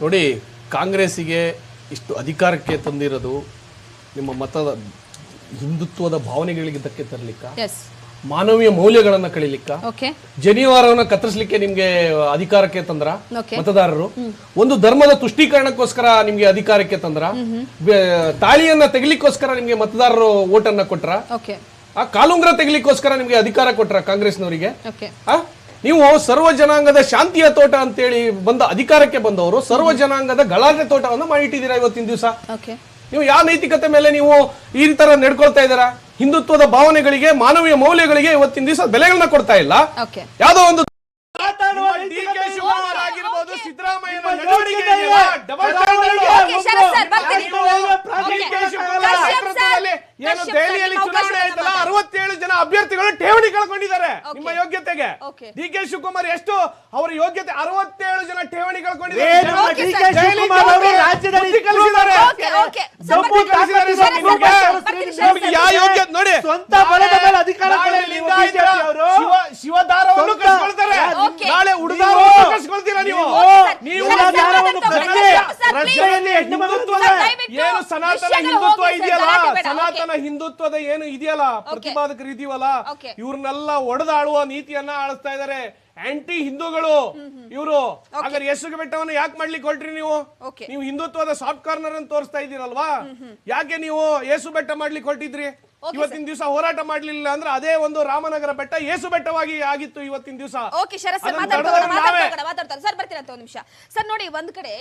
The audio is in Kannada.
ನೋಡಿ ಕಾಂಗ್ರೆಸ್ಸಿಗೆ ಇಷ್ಟು ಅಧಿಕಾರಕ್ಕೆ ತಂದಿರೋದು ನಿಮ್ಮ ಮತದ ಹಿಂದುತ್ವದ ಭಾವನೆಗಳಿಗೆ ಧಕ್ಕೆ ತರಲಿಕ್ಕ ಮಾನವೀಯ ಮೌಲ್ಯಗಳನ್ನ ಕಳಿಲಿಕ್ಕ? ಜನಿವಾರವನ್ನ ಕತ್ತರಿಸಲಿಕ್ಕೆ ನಿಮ್ಗೆ ಅಧಿಕಾರಕ್ಕೆ ತಂದ್ರ? ಮತದಾರರು? ಒಂದು ಧರ್ಮದ ತುಷ್ಟೀಕರಣಕ್ಕೋಸ್ಕರ ನಿಮ್ಗೆ ಅಧಿಕಾರಕ್ಕೆ ತಂದ್ರ? ತಾಳಿಯನ್ನ ತೆಗಿಲಿಕ್ಕೋಸ್ಕರ ನಿಮ್ಗೆ ಮತದಾರರು ಓಟನ್ನ ಕೊಟ್ರ? ಆ ಕಾಲುಂಗ್ರ ತೆಗಿಲಿಕ್ಕೋಸ್ಕರ ನಿಮ್ಗೆ ಅಧಿಕಾರ ಕೊಟ್ರ ಕಾಂಗ್ರೆಸ್ನವರಿಗೆ? ಆ? ನೀವು ಸರ್ವ ಜನಾಂಗದ ಶಾಂತಿಯ ತೋಟ ಅಂತೇಳಿ ಬಂದ ಅಧಿಕಾರಕ್ಕೆ ಬಂದವರು ಸರ್ವ ಜನಾಂಗದ ಗಲಾಟೆ ತೋಟವನ್ನು ಮಾಡಿಟ್ಟಿದ್ದೀರಾ ಇವತ್ತಿನ ದಿವಸ? ಓಕೆ. ನೀವು ಯಾವ ನೈತಿಕತೆ ಮೇಲೆ ನೀವು ಈ ತರ ನಡ್ಕೊಳ್ತಾ ಇದ್ದೀರಾ? ಹಿಂದುತ್ವದ ಭಾವನೆಗಳಿಗೆ ಮಾನವೀಯ ಮೌಲ್ಯಗಳಿಗೆ ಇವತ್ತಿನ ದಿವಸ ಬೆಲೆಗಳನ್ನ ಕೊಡ್ತಾ ಇಲ್ಲ. ಓಕೆ. ಯಾವ್ದೋ ಒಂದು ಮಾತಾಡುವ ಏನು ದೆಹಲಿಯಲ್ಲಿ ಚುನಾವಣೆ ಆಯ್ತಲ್ಲ? ಅರವತ್ತೇಳು ಜನ ಅಭ್ಯರ್ಥಿಗಳು ಠೇವಣಿ ಕಳ್ಕೊಂಡಿದ್ದಾರೆ ನಿಮ್ಮ. ಯೋಗ್ಯತೆಗೆ. ಡಿ ಕೆ ಶಿವಕುಮಾರ್ ಎಷ್ಟು? ಅವರ ಯೋಗ್ಯತೆ ಅರವತ್ತೇಳು ಜನ ಠೇವಣಿ ಕಳ್ಕೊಂಡಿದ್ದಾರೆ. ನೋಡಿ. ಸ್ವಂತ ಬಲದ ಮೇಲೆ ಅಧಿಕಾರ ಶಿವದಾರವನ್ನು ಸ್ವಂತ- ನಾಳೆ ಉಡುದಾರವನ್ನು ಕಸ್ಕೊಳ್ತೀರಾ ನೀವು? ನೀವು ರಸ್ತೆಯಲ್ಲಿ ಹೆಣ್ಣು ಏನು ಸನಾತನ ಹಿಂದುತ್ವ ಇದೆಯಲ್ಲ? ಸನಾತನ ಹಿಂದುತ್ವದ ಏನು ಇದೆಯಲ್ಲ? ಪ್ರತಿಪಾದಕರು ಇದೀವಲ್ಲ. ಇವ್ರನ್ನೆಲ್ಲ ಒಡೆದಾಳುವ ನೀತಿಯನ್ನ ಆಳಿಸ್ತಾ ಇದಾರೆ. ಆಂಟಿ ಹಿಂದೂಗಳು. ಇವರು. ಹಾಗಾದ್ರೆ ಯಶೋಗ ಬೆಟ್ಟವನ್ನ ಯಾಕೆ ಮಾಡ್ಲಿಕ್ಕೆ ಹೊರಟ್ರಿ ನೀವು? ನೀವು ಹಿಂದುತ್ವದ ಸಾಫ್ಟ್ ಕಾರ್ನರ್ ಅಂತ ತೋರಿಸ್ತಾ ಇದ್ದೀರಲ್ವಾ? ಯಾಕೆ ನೀವು ಯೇಸು ಬೆಟ್ಟ ಮಾಡ್ಲಿಕ್ಕೆ ಹೊರಟಿದ್ರಿ? ಇವತ್ತಿನ ದಿವಸ ಹೋರಾಟ ಮಾಡ್ಲಿಲ್ಲ ಅಂದ್ರೆ ಅದೇ ಒಂದು ರಾಮನಗರ ಬೆಟ್ಟ ಯೇಸು ಬೆಟ್ಟವಾಗಿ ಆಗಿತ್ತು ಇವತ್ತಿನ ದಿವಸ. ಓಕೆ ಸರ್ ಅಂತ ಒಂದು ನಿಮಿಷ. ಸರ್ ನೋಡಿ ಒಂದ್ ಕಡೆ